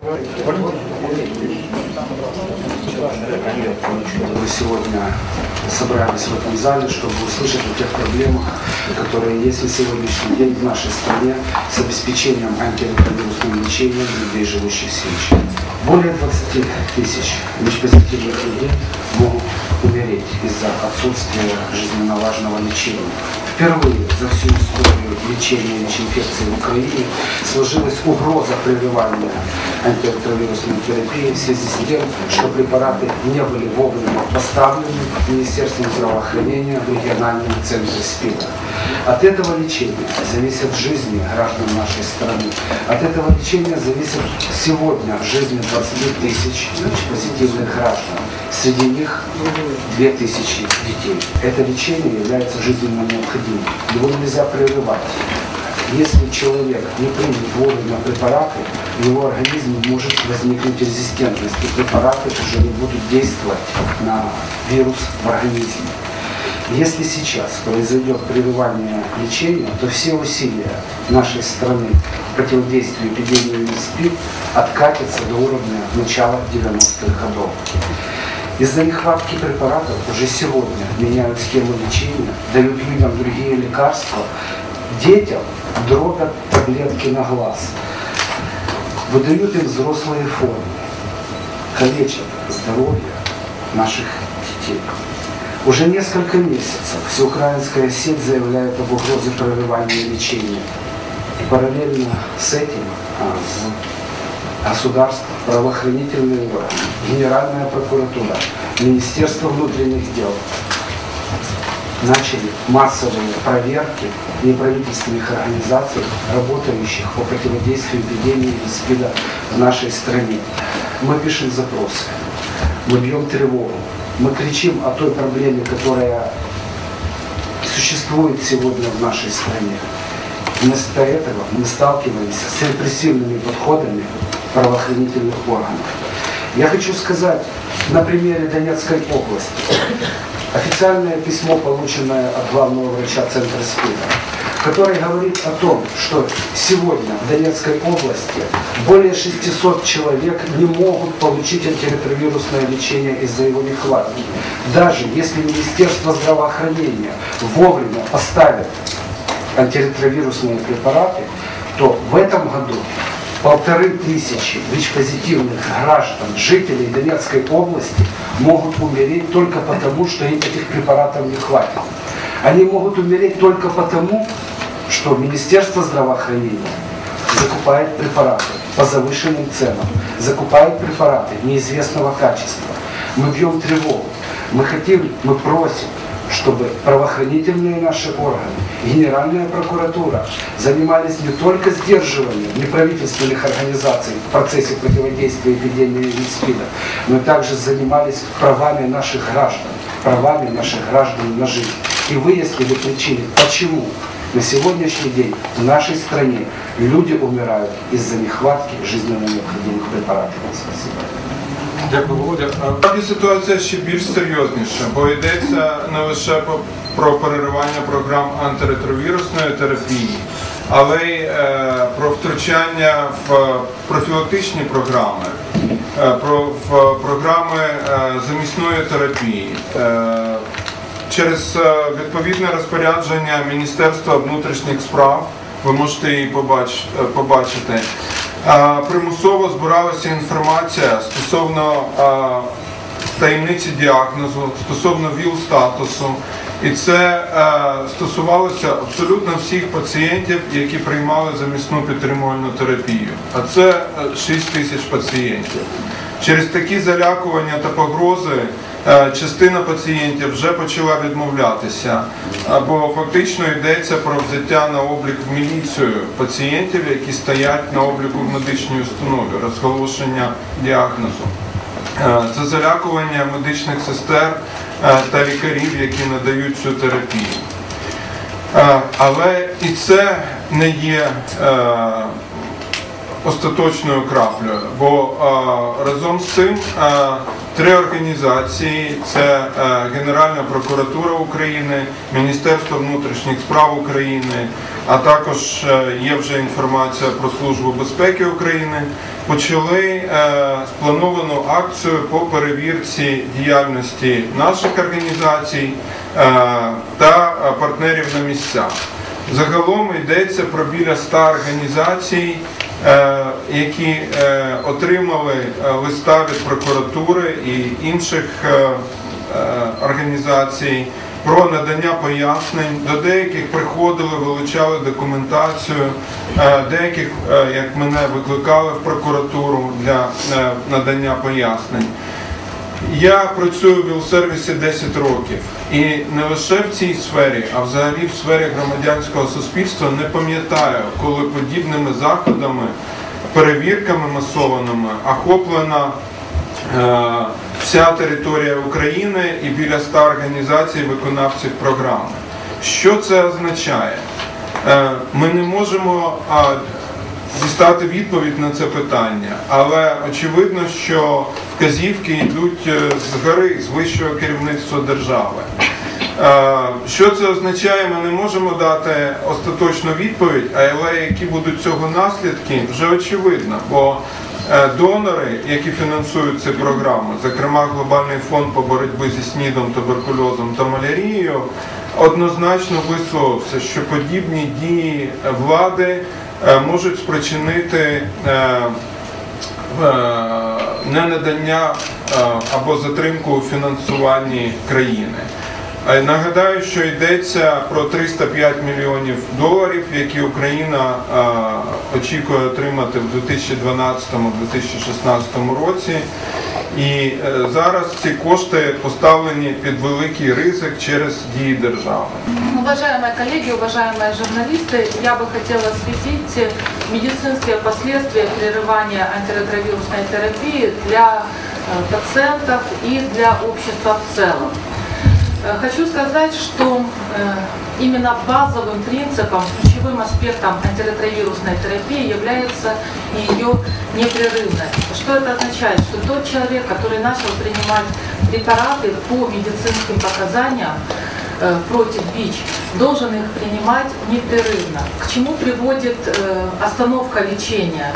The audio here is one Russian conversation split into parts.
Мы сегодня собрались в этом зале, чтобы услышать о тех проблемах, которые есть на сегодняшний день в нашей стране с обеспечением антиретровирусным лечением людей, живущих с ВИЧ. Более 20 тысяч ВИЧ-позитивных людей могут умереть из-за отсутствия жизненно важного лечения. Впервые за всю историю лечения ВИЧ-инфекции в Украине сложилась угроза прерывания антиретровирусной терапии в связи с тем, что препараты не были вовремя поставлены Министерством здравоохранения в региональные центры СПИДа. От этого лечения зависят жизни граждан нашей страны. От этого лечения зависит сегодня жизни 20 тысяч позитивных граждан. Среди них 2000 детей. Это лечение является жизненно необходимым. Его нельзя прерывать. Если человек не примет вовремя препараты, в его организме может возникнуть резистентность, и препараты уже не будут действовать на вирус в организме. Если сейчас произойдет прерывание лечения, то все усилия нашей страны в противодействии эпидемии СПИД откатятся до уровня начала 90-х годов. Из-за нехватки препаратов уже сегодня меняют схему лечения, дают людям другие лекарства, детям дробят таблетки на глаз, выдают им взрослые формы, калечат здоровье наших детей. Уже несколько месяцев всеукраинская сеть заявляет об угрозе прерывания лечения. И параллельно с этим а, государство, правоохранительные органы, Генеральная прокуратура, Министерство внутренних дел начали массовые проверки неправительственных организаций, работающих по противодействию эпидемии СПИДа в нашей стране. Мы пишем запросы, мы бьем тревогу, мы кричим о той проблеме, которая существует сегодня в нашей стране. Вместо этого мы сталкиваемся с репрессивными подходами правоохранительных органов. Я хочу сказать на примере Донецкой области. Официальное письмо, полученное от главного врача Центра СПИДа, который говорит о том, что сегодня в Донецкой области более 600 человек не могут получить антиретровирусное лечение из-за его нехватки. Даже если Министерство здравоохранения вовремя поставит антиретровирусные препараты, то в этом году полторы тысячи ВИЧ-позитивных граждан, жителей Донецкой области могут умереть только потому, что им этих препаратов не хватит. Они могут умереть только потому, что Министерство здравоохранения закупает препараты по завышенным ценам, закупает препараты неизвестного качества. Мы бьем тревогу. Мы хотим, мы просим, чтобы правоохранительные наши органы, Генеральная прокуратура занимались не только сдерживанием неправительственных организаций в процессе противодействия эпидемии СПИДа, но также занимались правами наших граждан, правами наших граждан на жизнь. И выяснили причины, почему на сегодняшний день в нашей стране люди умирают из-за нехватки жизненно необходимых препаратов. Спасибо. Дякую, Володя. Насправді ситуація ще більш серйозніша, бо йдеться не лише про переривання програм антиретровірусної терапії, але й е, про втручання в профілактичні програми, е, про в програми е, замісної терапії. Через е, відповідне розпорядження Міністерства внутрішніх справ, ви можете її е, побачити, е, примусово збиралася інформація стосовно таємниці діагнозу, стосовно ВІЛ-статусу. І це стосувалося абсолютно всіх пацієнтів, які приймали замісну підтримувальну терапію. А це е, 6 тисяч пацієнтів. Через такі залякування та погрози частина пацієнтів вже почала відмовлятися, або фактично йдеться про взяття на облік в міліцію пацієнтів, які стоять на обліку в медичній установі, розголошення діагнозу. Е, Це залякування медичних сестер е, та лікарів, які надають цю терапію. Е, Але і це не є е, остаточною краплею. Бо е, разом з цим е, три організації: це е, Генеральна прокуратура України, Міністерство внутрішніх справ України, а також е, є вже інформація про Службу безпеки України, почали е, сплановану акцію по перевірці діяльності наших організацій та партнерів на місцях. Загалом йдеться про біля 100 організацій, які е, отримали е, листа від прокуратури і інших е, е, організацій про надання пояснень. До деяких приходили, вилучали документацію, е, деяких, е, як мене, викликали в прокуратуру для е, надання пояснень. Я працюю в білсервісі 10 років і не лише в цій сфері, а взагалі в сфері громадянського суспільства не пам'ятаю, коли подібними заходами, перевірками масованими охоплена е, вся територія України і біля 100 організацій виконавців програми. Що це означає? Е, Ми не можемо дістати відповідь на це питання, але очевидно, що вказівки йдуть е, згори, з вищого керівництва держави. Е, Що це означає, ми не можемо дати остаточну відповідь, але які будуть цього наслідки, вже очевидно. Бо е, донори, які фінансують ці програми, зокрема Глобальний фонд по боротьбі зі СНІДом, туберкульозом та малярією, однозначно висловився, що подібні дії влади можуть спричинити е, е, ненадання е, або затримку у фінансуванні країни. Е, Нагадаю, що йдеться про 305 мільйонів доларів, які Україна е, очікує отримати в 2012-2016 році. І е, зараз ці кошти поставлені під великий ризик через дії держави. Уважаемые коллеги, уважаемые журналисты, я бы хотела осветить медицинские последствия прерывания антиретровирусной терапии для э, пациентов и для общества в целом. Э, Хочу сказать, что э, именно базовым принципом, ключевым аспектом антиретровирусной терапии является ее непрерывность. Что это означает? Что тот человек, который начал принимать препараты по медицинским показаниям, против ВИЧ, должен их принимать непрерывно. К чему приводит э, остановка лечения?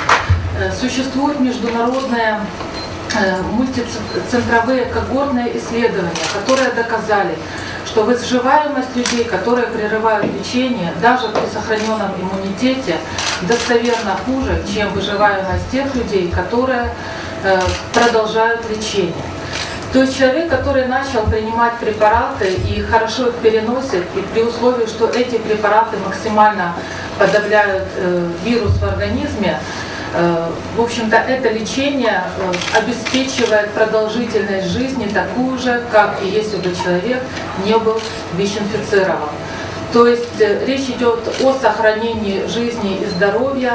Э, Существуют международные э, мультицентровые когортные исследования, которые доказали, что выживаемость людей, которые прерывают лечение, даже при сохраненном иммунитете, достоверно хуже, чем выживаемость тех людей, которые э, продолжают лечение. То есть человек, который начал принимать препараты и хорошо их переносит, и при условии, что эти препараты максимально подавляют э, вирус в организме, э, в общем-то, это лечение э, обеспечивает продолжительность жизни такую же, как и если бы человек не был ВИЧ-инфицирован. То есть э, речь идет о сохранении жизни и здоровья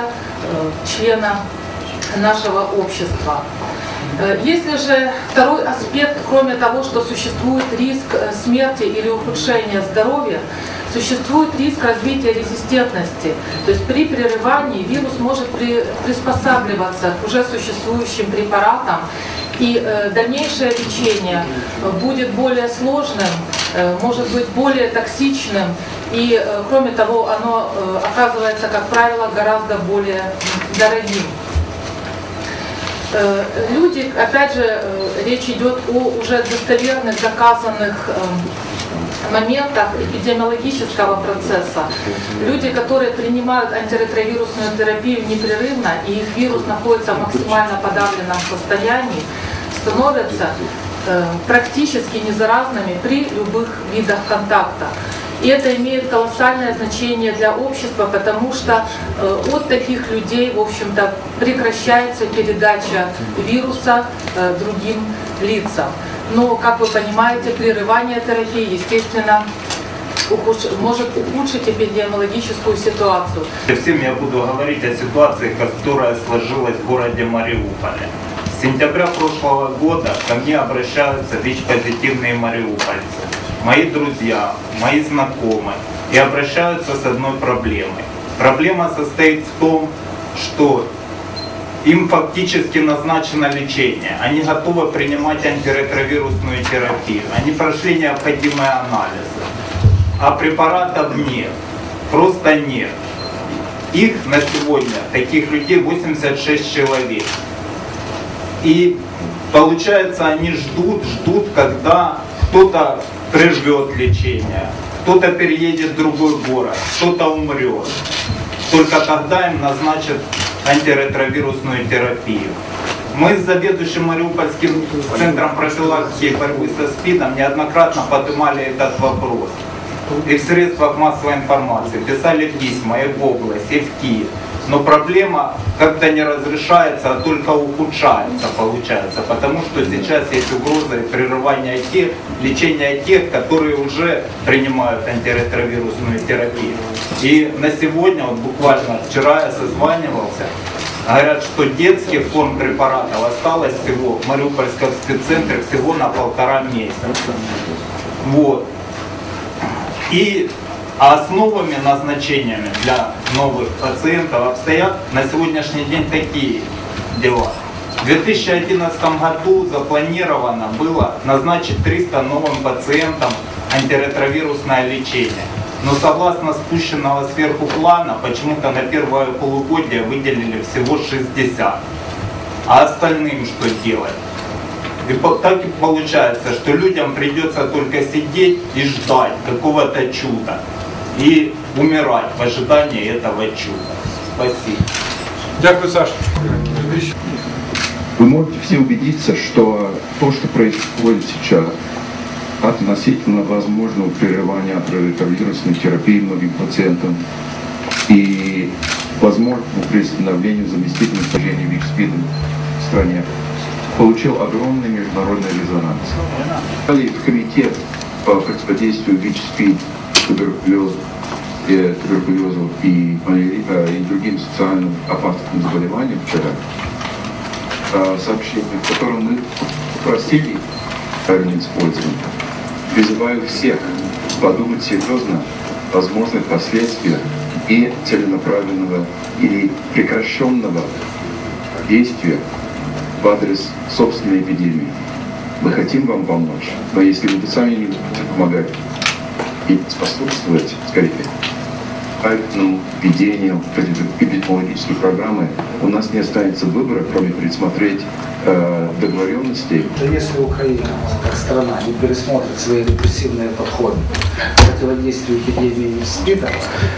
э, члена нашего общества. Э, Если же второй аспект, кроме того, что существует риск э, смерти или ухудшения здоровья, существует риск развития резистентности. То есть при прерывании вирус может при- приспосабливаться к уже существующим препаратам, и э, дальнейшее лечение будет более сложным, э, может быть более токсичным, и э, кроме того, оно э, оказывается, как правило, гораздо более дорогим. Э, Люди, опять же, э, речь идет о уже достоверных, доказанных э, моментах эпидемиологического процесса. Люди, которые принимают антиретровирусную терапию непрерывно, и их вирус находится в максимально подавленном состоянии, становятся э, практически незаразными при любых видах контакта. И это имеет колоссальное значение для общества, потому что э, от таких людей, в общем-то, прекращается передача вируса э, другим лицам. Но, как вы понимаете, прерывание терапии, естественно, может ухудшить эпидемиологическую ситуацию. Всем я буду говорить о ситуации, которая сложилась в городе Мариуполе. С сентября прошлого года ко мне обращаются ВИЧ-позитивные мариупольцы, мои друзья, мои знакомые, и обращаются с одной проблемой. Проблема состоит в том, что им фактически назначено лечение. Они готовы принимать антиретровирусную терапию. Они прошли необходимые анализы. А препаратов нет. Просто нет. Их на сегодня, таких людей 86 человек. И получается, они ждут, ждут, когда кто-то прижмет лечение, кто-то переедет в другой город, кто-то умрет. Только тогда им назначат антиретровирусную терапию. Мы с заведующим Мариупольским центром профилактики и борьбы со СПИДом неоднократно поднимали этот вопрос. И в средствах массовой информации писали письма и в область, и в Киев. Но проблема как-то не разрешается, а только ухудшается, получается. Потому что сейчас есть угроза прерывания тех, лечения тех, которые уже принимают антиретровирусную терапию. И на сегодня, вот буквально вчера я созванивался, Говорят, что детских форм препаратов осталось всего в Мариупольском спеццентре всего на полтора месяца. Вот. И основами назначениями для новых пациентов обстоят на сегодняшний день такие дела. В 2011 году запланировано было назначить 300 новым пациентам антиретровирусное лечение. Но согласно спущенного сверху плана, почему-то на первое полугодие выделили всего 60. А остальным что делать? И так и получается, что людям придется только сидеть и ждать какого-то чуда. И умирать в ожидании этого чуда. Спасибо. Дякую, Саша. Вы можете все убедиться, что то, что происходит сейчас, относительно возможного прерывания антиретровирусной терапии многим пациентам и возможного приостановления заместительных положений ВИЧ-СПИДом в стране, получил огромный международный резонанс. Комитет по противодействию ВИЧ-СПИД, туберкулезу, э, туберкулезу и, э, и другим социально опасным заболеваниям вчера э, сообщение, в котором мы попросили правильно использование. Призываю всех подумать серьезно о возможных последствиях и целенаправленного или прекращенного действия в адрес собственной эпидемии. Мы хотим вам помочь, но если вы сами не будете помогать и способствовать, скорее, правильному ведению эпидемиологической программы, у нас не останется выбора, кроме предсмотреть э, договоренностей Да если Украина, как страна, не пересмотрит свои репрессивные подходы к противодействию эпидемии СПИДа,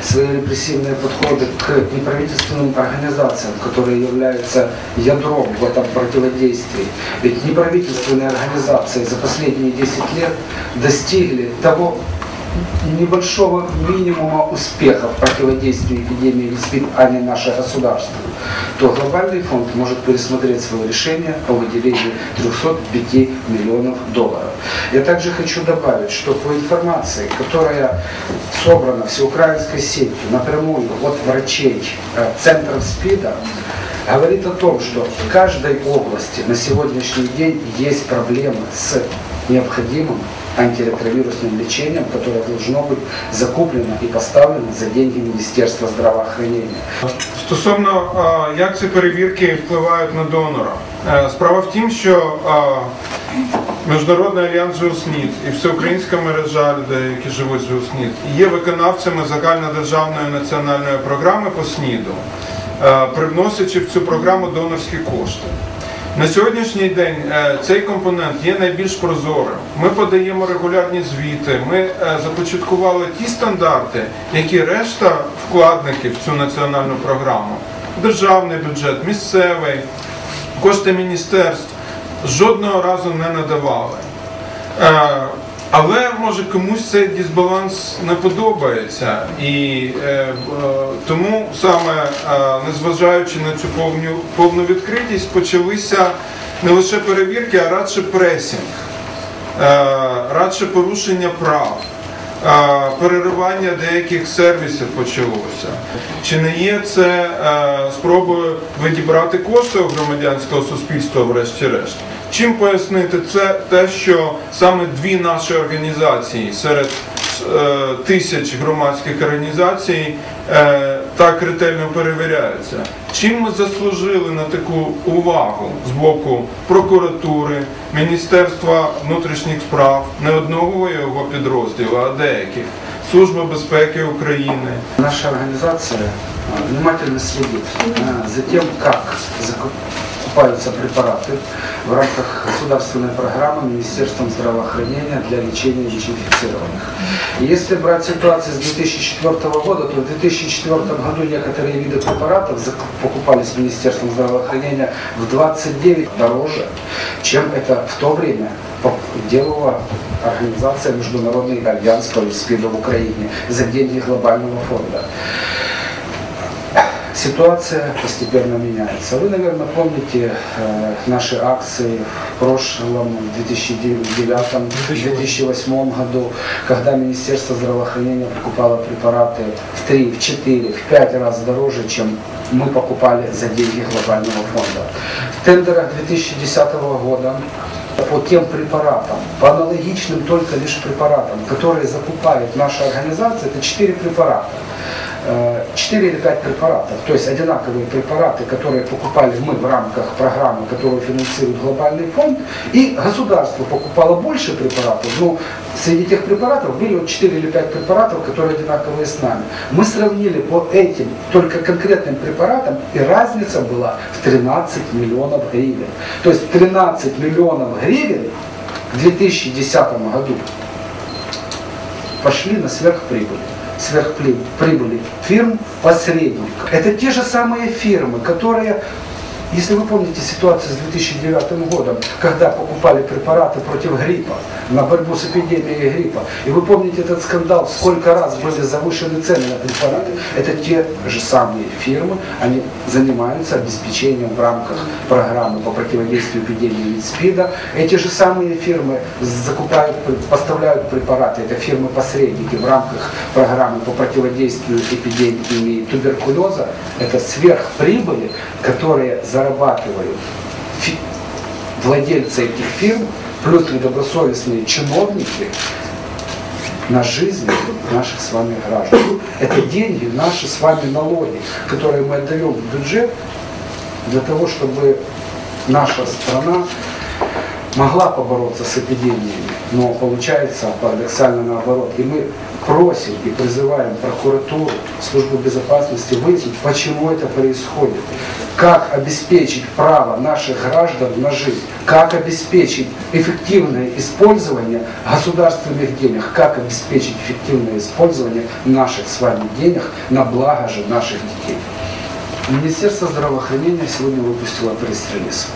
свои репрессивные подходы к неправительственным организациям, которые являются ядром в этом противодействии. Ведь неправительственные организации за последние 10 лет достигли того небольшого минимума успеха в противодействии эпидемии СПИД, а не наше государство, то глобальный фонд может пересмотреть свое решение о выделении 305 миллионов долларов. Я также хочу добавить, что по информации, которая собрана всеукраинской сетью напрямую от врачей э, центров СПИДа, говорит о том, что в каждой области на сегодняшний день есть проблемы с необходимым антиретровирусным лечением, которое должно быть закуплено і поставлено за деньги Міністерства здравоохранения. Стосовно а, як ці перевірки впливають на донора. Е, Справа в тім, що а, Міжнародний альянс ЖУСНІД і всеукраїнська мережа людей, які живуть з ЖУСНІД, є виконавцями загальнодержавної національної програми по СНІДу, е, привносячи в цю програму донорські кошти. На сьогоднішній день е, цей компонент є найбільш прозорим. Ми подаємо регулярні звіти. Ми е, започаткували ті стандарти, які решта вкладників в цю національну програму, державний бюджет, місцевий, кошти міністерств жодного разу не надавали. Але може комусь цей дисбаланс не подобається, і е, е, тому саме е, незважаючи на цю повню, повну відкритість, почалися не лише перевірки, а радше пресінг, е, радше порушення прав. Переривання деяких сервісів почалося. Чи не є це е, спробою відібрати кошти у громадянського суспільства, врешті-решт? Чим пояснити це те, що саме дві наші організації серед е, тисяч громадських організацій е, так ретельно перевіряються? Чим ми заслужили на таку увагу з боку прокуратури, Міністерства внутрішніх справ, не одного його підрозділу, а деяких, Служби безпеки України. Наша организация э, внимательно слідить э, за тем, как закупаются препараты в рамках государственной программы Министерством здравоохранения для лечения ВИЧ-инфицированных. Если брать ситуацию с 2004 года, то в 2004 году некоторые виды препаратов покупались Министерством здравоохранения в 29 дороже, чем это в то время делала организация Международный альянс по СПИДа в Украине за деньги глобального фонда. Ситуация постепенно меняется. Вы, наверное, помните э, наши акции в прошлом, в 2009-2008 году, когда Министерство здравоохранения покупало препараты в 3, в 4, в 5 раз дороже, чем мы покупали за деньги глобального фонда. В тендерах 2010 года по тем препаратам, по аналогичным только лишь препаратам, которые закупает наша организация, это 4 препарата. Э, 4 или 5 препаратов, то есть одинаковые препараты, которые покупали мы в рамках программы, которую финансирует глобальный фонд, и государство покупало больше препаратов, но среди тех препаратов были вот 4 или 5 препаратов, которые одинаковые с нами. Мы сравнили по этим только конкретным препаратам, и разница была в 13 миллионов гривен. То есть 13 миллионов гривен в 2010 году пошли на сверхприбыль сверхприбыли фирм-посредников. Это те же самые фирмы, которые, если вы помните ситуацию с 2009 годом, когда покупали препараты против гриппа, на борьбу с эпидемией гриппа, и вы помните этот скандал, сколько раз были завышены цены на препараты, это те же самые фирмы, они занимаются обеспечением в рамках программы по противодействию эпидемии СПИДа. Эти же самые фирмы закупают, поставляют препараты, это фирмы-посредники в рамках программы по противодействию эпидемии туберкулеза. Это сверхприбыли, которые зарабатывают владельцы этих фирм, плюс недобросовестные чиновники на жизни наших с вами граждан. Это деньги, наши с вами налоги, которые мы отдаем в бюджет для того, чтобы наша страна могла побороться с эпидемиями, но получается парадоксально наоборот. И мы просим и призываем прокуратуру, службу безопасности выяснить, почему это происходит, как обеспечить право наших граждан на жизнь, как обеспечить эффективное использование государственных денег, как обеспечить эффективное использование наших с вами денег на благо же наших детей. Министерство здравоохранения сегодня выпустило пресс-релиз.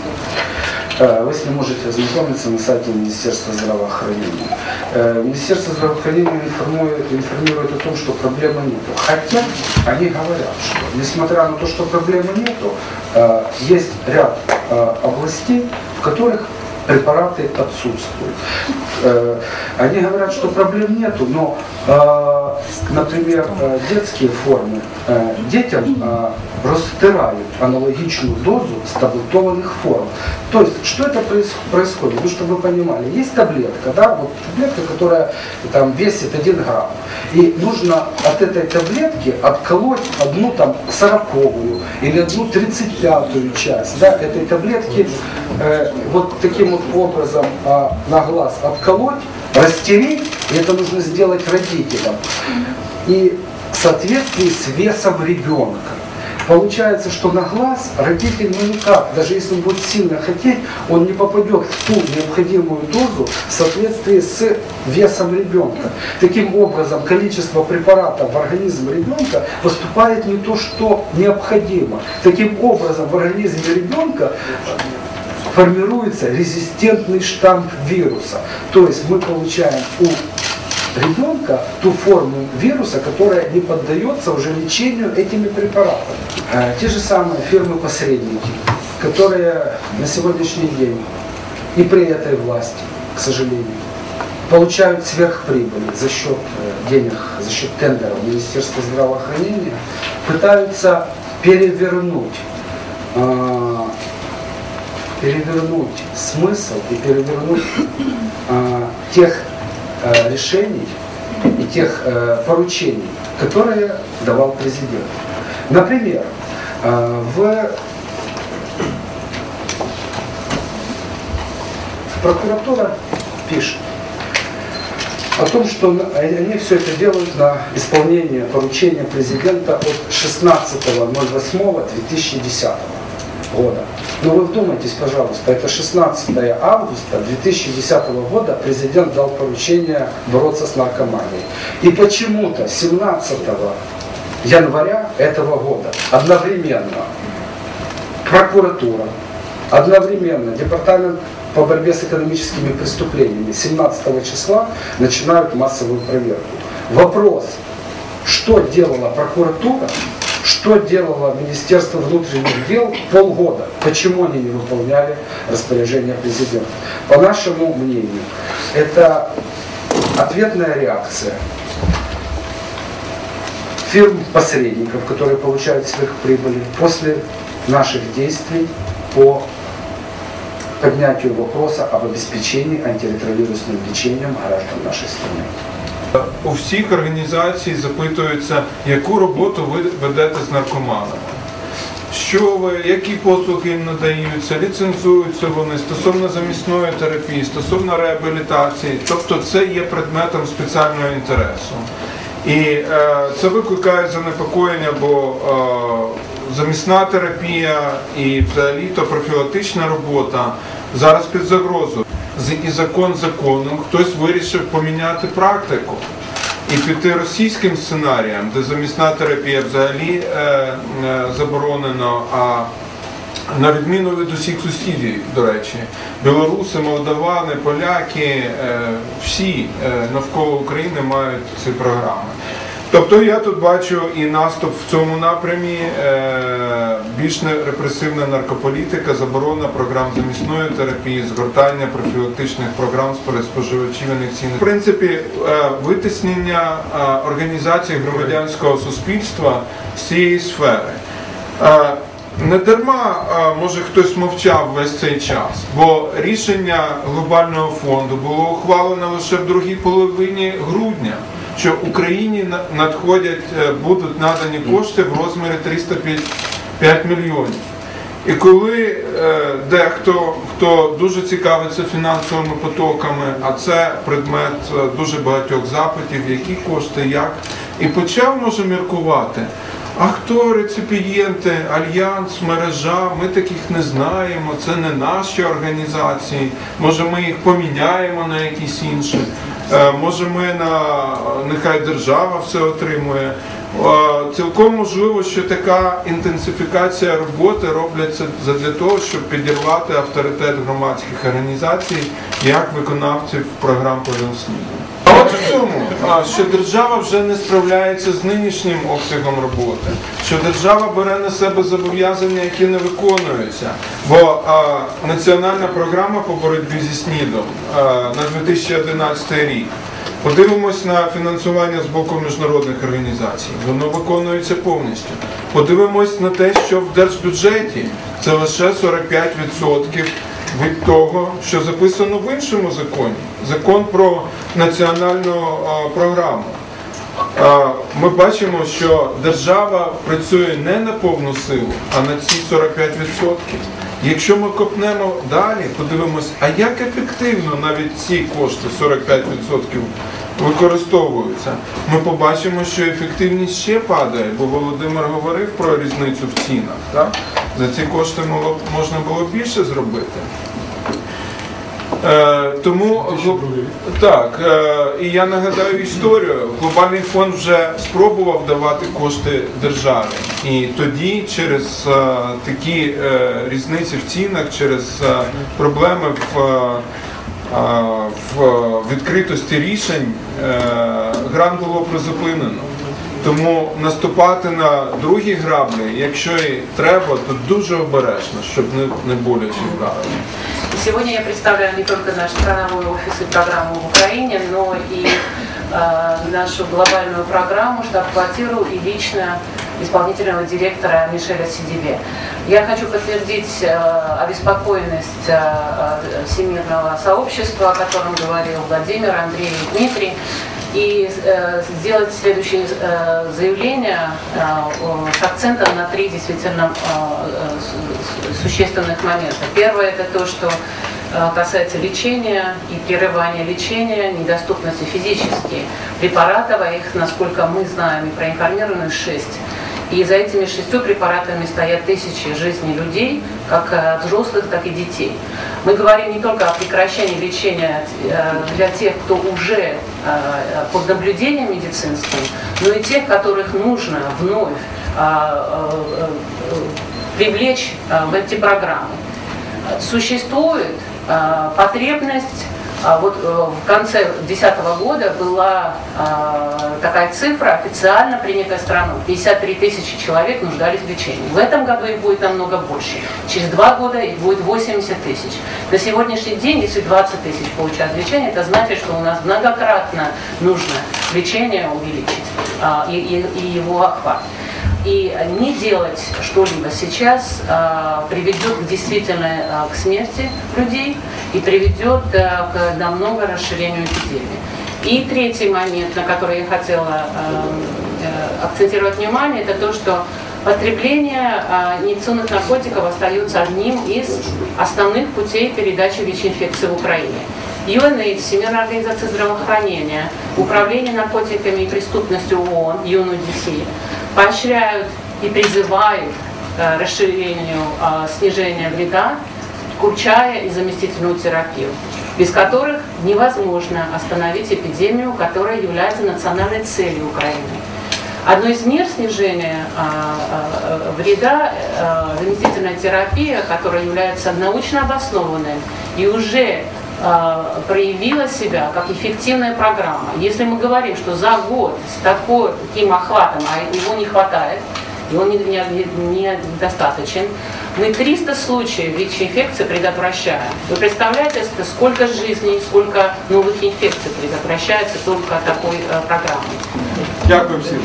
Вы с ним можете ознакомиться на сайте Министерства здравоохранения. Э, Министерство здравоохранения информирует, информирует о том, что проблемы нету. Хотя они говорят, что несмотря на то, что проблемы нету, э, есть ряд э, областей, в которых препараты отсутствуют. Они говорят, что проблем нету, но, например, э, детские формы э, детям э, растирают аналогичную дозу стаблетованных форм. То есть, что это проис- происходит? Ну, чтобы вы понимали, есть таблетка, да, вот таблетка, которая там весит 1 грамм. И нужно от этой таблетки отколоть одну там сороковую или одну тридцать пятую часть да, этой таблетки э, вот таким вот образом э, на глаз отколоть, растереть, это нужно сделать родителям. И в соответствии с весом ребенка. Получается, что на глаз родитель ну никак, даже если он будет сильно хотеть, он не попадет в ту необходимую дозу в соответствии с весом ребенка. Таким образом, количество препарата в организм ребенка поступает не то, что необходимо. Таким образом, в организме ребенка формируется резистентный штамм вируса. То есть мы получаем у ребенка ту форму вируса, которая не поддается уже лечению этими препаратами. Э, Те же самые фирмы-посредники, которые на сегодняшний день и при этой власти, к сожалению, получают сверхприбыли за счет э, денег, за счет тендеров Министерства здравоохранения, пытаются перевернуть э, перевернуть смысл и перевернуть э, тех э, решений и тех э, поручений, которые давал президент. Например, А, В прокуратура пишет о том, что они все это делают на исполнение поручения президента от 16.08.2010 года. Но вы вдумайтесь, пожалуйста, это 16 августа 2010 года президент дал поручение бороться с наркоманией. И почему-то 17 января этого года одновременно прокуратура, одновременно департамент по борьбе с экономическими преступлениями 17 числа начинают массовую проверку. Вопрос, что делала прокуратура, что делало Министерство внутренних дел полгода, почему они не выполняли распоряжение президента. По нашему мнению, это ответная реакция фирм-посредников, которые получают сверхприбыли после наших действий по поднятию вопроса об обеспечении антиретровирусным лечением граждан нашей страны. У всіх організацій запитується, яку роботу ви ведете з наркоманами. Що ви, які послуги їм надаються, ліцензуються вони стосовно замісної терапії, стосовно реабілітації, тобто це є предметом спеціального інтересу. І е, це викликає занепокоєння, бо е, замісна терапія і взагалі-то профілактична робота зараз під загрозою. І закон законом хтось вирішив поміняти практику і піти російським сценарієм, де замісна терапія взагалі е, е, заборонено, а на відміну від усіх сусідів, до речі, білоруси, молдавани, поляки, е, всі е, навколо України мають ці програми. Тобто я тут бачу і наступ в цьому напрямі, е, більш репресивна наркополітика, заборона програм замісної терапії, згортання профілактичних програм з переспоживачів ін'єкційних. В принципі, е, витиснення е, організацій громадянського суспільства з цієї сфери. Не дарма, може, хтось мовчав весь цей час, бо рішення глобального фонду було ухвалено лише в другій половині грудня, що Україні на- надходять, е, будуть надані кошти в розмірі 305 мільйонів. І коли е, дехто, хто дуже цікавиться фінансовими потоками, а це предмет е, дуже багатьох запитів, які кошти, як, і почав може міркувати. А хто реципієнти, альянс, мережа, ми таких не знаємо, це не наші організації, може ми їх поміняємо на якісь інші, Е, може ми на нехай держава все отримує. Е, Цілком можливо, що така інтенсифікація роботи робляться для того, щоб підірвати авторитет громадських організацій як виконавців програм по. А от в цьому, що держава вже не справляється з нинішнім обсягом роботи, що держава бере на себе зобов'язання, які не виконуються. Бо національна програма по боротьбі зі СНІДом на 2011 рік. Подивимось на фінансування з боку міжнародних організацій. Воно виконується повністю. Подивимось на те, що в держбюджеті це лише 45% від того, що записано в іншому законі. Закон про національну програму. Ми бачимо, що держава працює не на повну силу, а на ці 45%. Якщо ми копнемо далі, подивимось, а як ефективно навіть ці кошти 45% використовуються, ми побачимо, що ефективність ще падає, бо Володимир говорив про різницю в цінах. Так? За ці кошти можна було більше зробити. Е, тому так, е, і я нагадаю історію. Глобальний фонд вже спробував давати кошти державі. І тоді через е, такі різниці в цінах, через проблеми в, в відкритості рішень грант було призупинено. Тому наступати на другі граблі, якщо і треба, то дуже обережно, щоб не, не боляче вдарити. Сегодня я представляю не только наш страновой офис и программу в Украине, но и э, нашу глобальную программу, штаб-квартиру и лично исполнительного директора Мишеля Сидибе. Я хочу подтвердить э, обеспокоенность э, э, всемирного сообщества, о котором говорил Владимир, Андрей и Дмитрий. и э, сделать следующее э, заявление э, с акцентом на три действительно су- существенных момента. Первое это то, что касается лечения и прерывания лечения, недоступности физически препаратов, а их, насколько мы знаем и проинформированы, шесть. И за этими шестью препаратами стоят тысячи жизней людей, как взрослых, так и детей. Мы говорим не только о прекращении лечения для тех, кто уже под наблюдением медицинским, но и тех, которых нужно вновь э, э, э, привлечь э, в эти программы. Существует э, потребность вот э, в конце 2010 года была э, такая цифра, официально принятая страной. 53 тысячи человек нуждались в лечении. В этом году их будет намного больше. Через два года их будет 80 тысяч. На сегодняшний день, если 20 тысяч получают лечение, это значит, что у нас многократно нужно лечение увеличить а, и его охват. И не делать что-либо сейчас а, приведет к действительно а, к смерти людей и приведет а, к намного расширению эпидемии. И третий момент, на который я хотела э, акцентировать внимание, это то, что потребление а, инъекционных наркотиков остается одним из основных путей передачи ВИЧ-инфекции в Украине. UNAIDS, Всемирная организация здравоохранения, Управление наркотиками и преступностью ООН, UNODC, поощряют и призывают к расширению, а, снижения вреда, включая и заместительную терапию, без которых невозможно остановить эпидемию, которая является национальной целью Украины. Одно из мер снижения вреда а, заместительная терапия, которая является научно обоснованной и уже проявила себя как эффективная программа. Если мы говорим, что за год с такой, таким охватом, а его не хватает, и он не- не- не- недостаточен, мы 300 случаев ВИЧ-инфекции предотвращаем. Вы представляете, сколько жизней, сколько новых инфекций предотвращается только такой э, программой? Дякую всім.